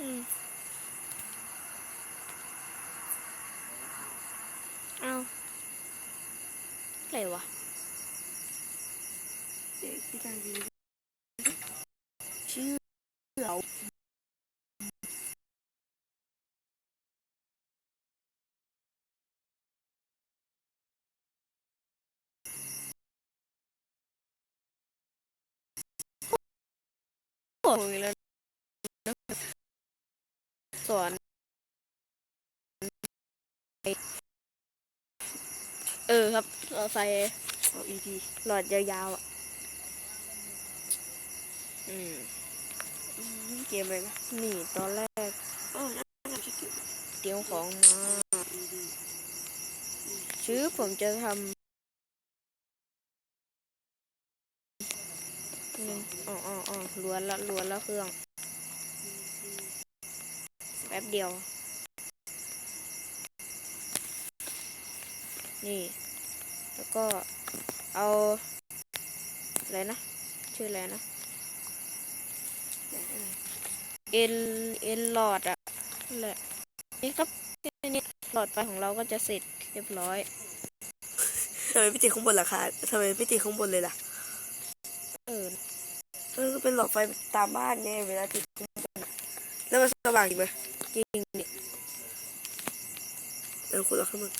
อืมเอาอะไรวะเด็กที่การดีชื่อเราโอ้ยแล้ว สอน เออครับเราใส่เอาอีดีหลอดยาวๆอะ อืมเกมอะไรนะนี่ตอนแรกเตรียมของมาชื่อผมจะทำนี่อ๋ออ๋ออ๋อล้วนละล้วนละเครื่อง แป๊บเดียว นี่ แล้วก็เอาอะไรนะ ชื่ออะไรนะเอ็นเอ็นหลอดอะนั่นแหละนี่ครับแค่นี้หลอดไฟของเราก็จะเสร็จเรียบร้อยทำไมไม่ติดข้างบนล่ะคะทำไมไม่ติดข้างบนเลยล่ะ เออเออก็เป็นหลอดไฟตามบ้านไงเวลาติดข้างบนอะแล้วมันสว่างจริงไหมจ ริงดิเออคุณเอาข้างบน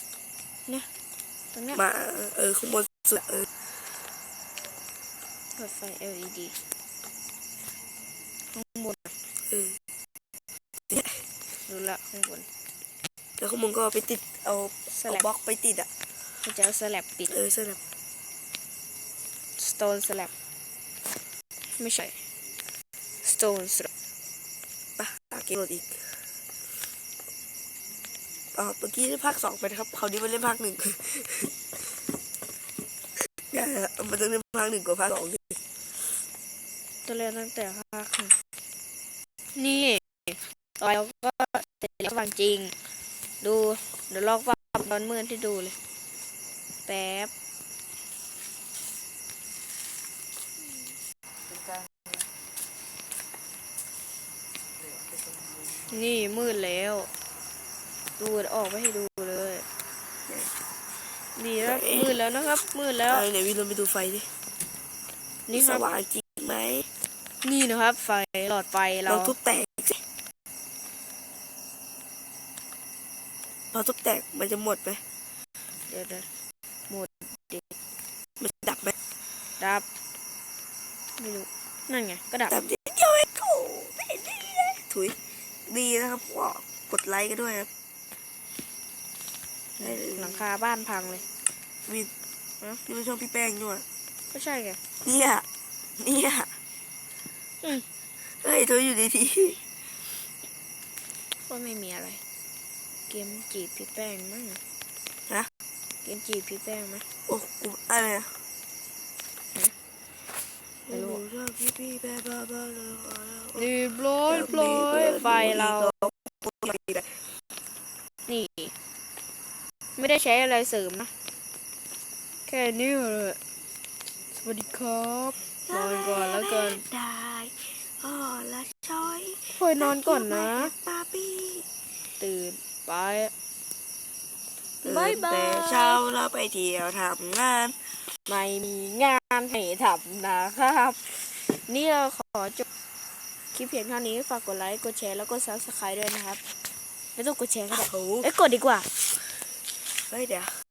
ตรงเนี้ยมาเออข้างบนสุดเออหลอดไฟ LED ข้างบนอะเออดูละข้างบนแล้วข้างบนก็เอาไปติดเอาสเอาลับบล็อกไปติดอะมันจะเอาสลับปิดเออสลับ stone slab ไม่ใช่ stone slab ปะตาเกมโหลดอีก อ๋อเมื่อกี้ได้ภาคสองไปนะครับคราวนี้มาเล่นภาคหนึ่งอย่ามันต้องเล่นภาคหนึ่งกว่าภาคสองดิตัวเรียนตั้งแต่ภาคนี่ต่อไปเราก็เสร็จแล้ววางจริง ดูเดี๋ยวลอกว่าตอนมืดที่ดูเลย แป๊บนี่มืดแล้ว ดูเดี๋ยวออกไปให้ดูเลยนี่แล้วมืดแล้วนะครับ มืดแล้วเออไหนวินลองไปดูไฟดินี่คสรับว่างจริงไหมนี่นะครับ ไฟหลอดไฟเราเราทุบแตกสิพอทุบแตกมันจะหมดไหมเดี๋ยวเดี๋ยวหมดดิมันจะดับไหมดับไม่รู้นั่นไงก็ดับดับเดียวเองโอ้ไม่ดีเลยถุยดีนะครับก็กดไลค์กันด้วยครับได้เลย หลังคาบ้านพังเลยวินฮะพี่ไม่ชอบพี่แป้งด้วย ก็ใช่ไงเนี่ยเนี่ยอืมเฮ้ยเธออยู่ดีก็ไม่มีอะไร เกมจีบพี่แป้งมั้งๆนะเกมจีบพี่แป้งไหมโอ้กูอะไรอะไม่รู้ชอบพี่พี่แป้งบ้าบ้าเลยเรียบร้อยปล่อยไฟเรานี่ ไม่ได้ใช้อะไรเสริมนะ แค่นี้เลยสวัสดีครับนอนก่อนแล้วกันได้อ๋อละช้อยคอยนอนก่อนนะปาปี้ตื่นไปบายบายแต่เช้าเราไปเที่ยวทำงาน ไม่มีงานให้ทำนะครับ นี่เราขอจบคลิปเพียงเท่านี้ฝากกดไลค์ กดแชร์แล้วก็ซับสไครต์ด้วยนะครับ ไม่ต้องกดแชร์ก็ได้โอ้โหเอ้ยกดดีกว่า เฮ้ยเดี๋ยว